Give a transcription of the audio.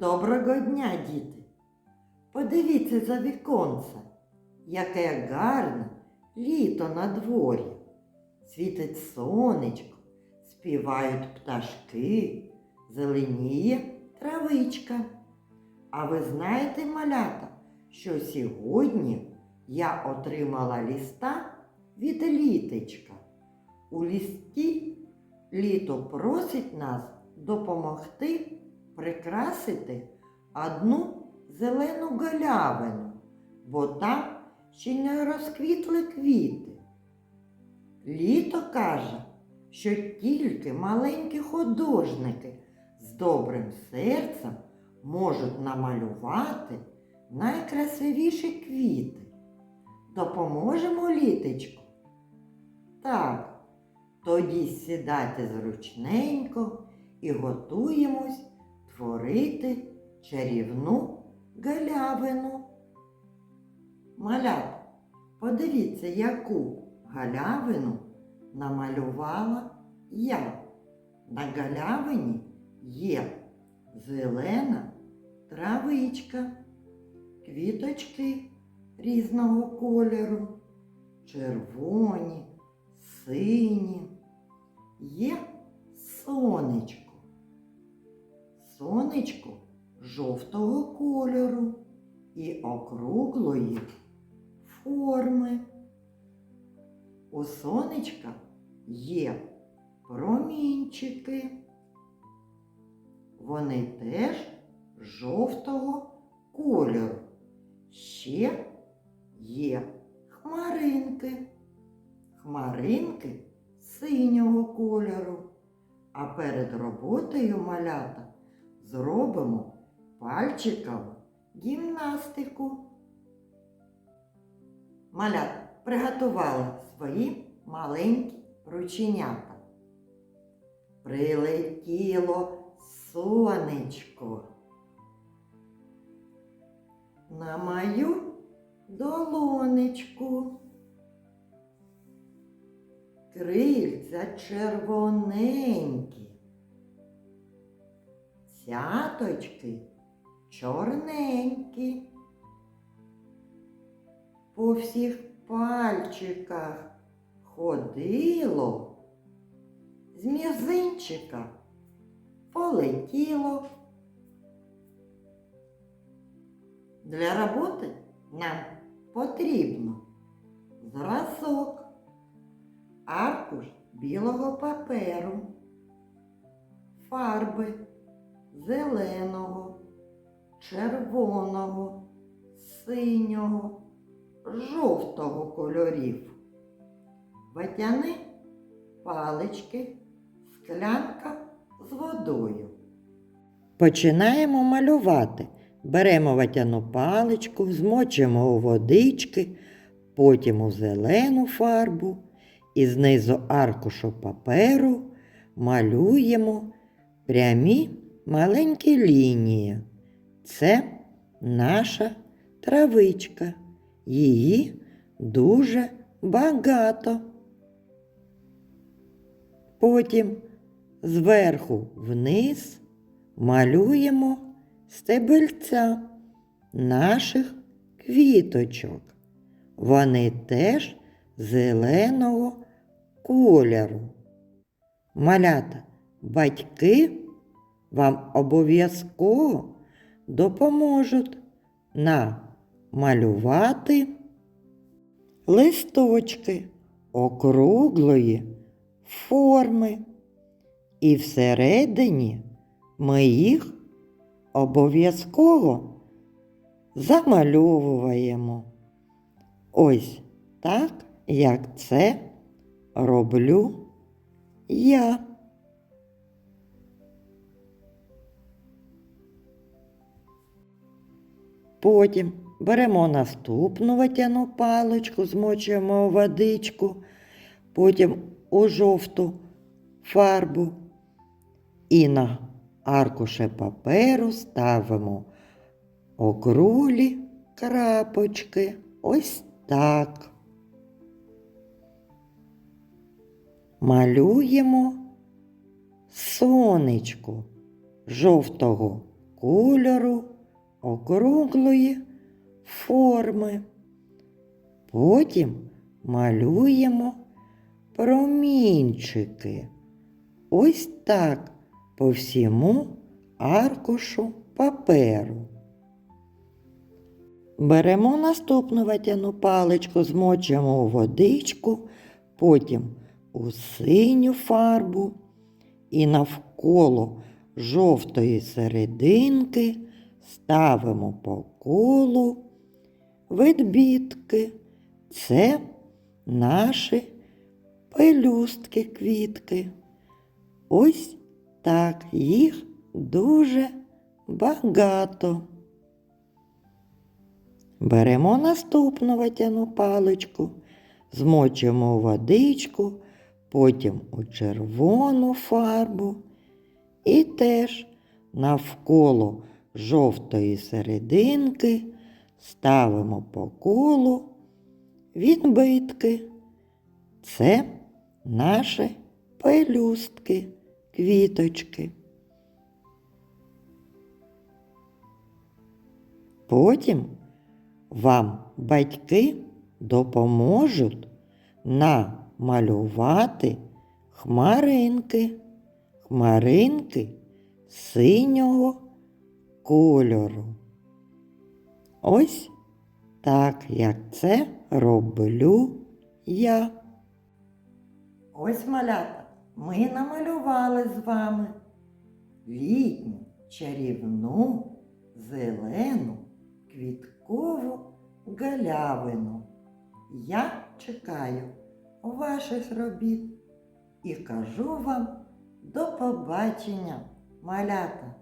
Доброго дня, діти! Подивіться за віконце, яке гарне літо на дворі. Світить сонечко, співають пташки, зеленіє травичка. А ви знаєте, малята, що сьогодні я отримала ліста від літечка. У лісті літо просить нас допомогти прикрасити одну зелену галявину, бо там ще не розквітли квіти. Літо каже, що тільки маленькі художники з добрим серцем можуть намалювати найкрасивіші квіти. Допоможемо літочку? Так, тоді сідайте зручненько і готуємось творити чарівну галявину. Малят, подивіться, яку галявину намалювала я. На галявині є зелена травичка, квіточки різного кольору, червоні, сині. Є сонечко. Сонечко жовтого кольору і округлої форми. У сонечка є промінчики. Вони теж жовтого кольору. Ще є хмаринки. Хмаринки синього кольору. А перед роботою малята зробимо пальчикову гімнастику. Малята приготували свої маленькі рученята. Прилетіло сонечко. На мою долонечку. Крильця червоненькі. Цяточки чорненькі. По всіх пальчиках ходило, з мізинчика полетіло. Для роботи нам потрібно зразок, аркуш білого паперу, фарби зеленого, червоного, синього, жовтого кольорів, ватяни палички, склянка з водою. Починаємо малювати. Беремо ватяну паличку, змочимо у водички, потім у зелену фарбу і знизу аркушу паперу малюємо прямі маленькі лінії. Це наша травичка. Її дуже багато. Потім зверху вниз малюємо стебельця наших квіточок. Вони теж зеленого кольору. Малята, батьки вам обов'язково допоможуть намалювати листочки округлої форми. І всередині ми їх обов'язково замальовуємо. Ось так, як це роблю я. Потім беремо наступну ватяну паличку, змочуємо водичку, потім у жовту фарбу і на аркуші паперу ставимо округлі крапочки. Ось так. Малюємо сонечко жовтого кольору округлої форми. Потім малюємо промінчики. Ось так по всьому аркушу паперу. Беремо наступну ватяну паличку, змочуємо у водичку, потім у синю фарбу і навколо жовтої серединки ставимо по колу ведбітки. Це наші пелюстки квітки. Ось так їх дуже багато. Беремо наступну ватяну паличку, змочуємо у водичку, потім у червону фарбу і теж навколо жовтої серединки ставимо по колу відбитки. Це наші пелюстки, квіточки. Потім вам батьки допоможуть намалювати хмаринки, хмаринки синього кольору. Ось так, як це роблю я. Ось малята, ми намалювали з вами літню чарівну зелену квіткову галявину. Я чекаю ваших робіт і кажу вам до побачення, малята!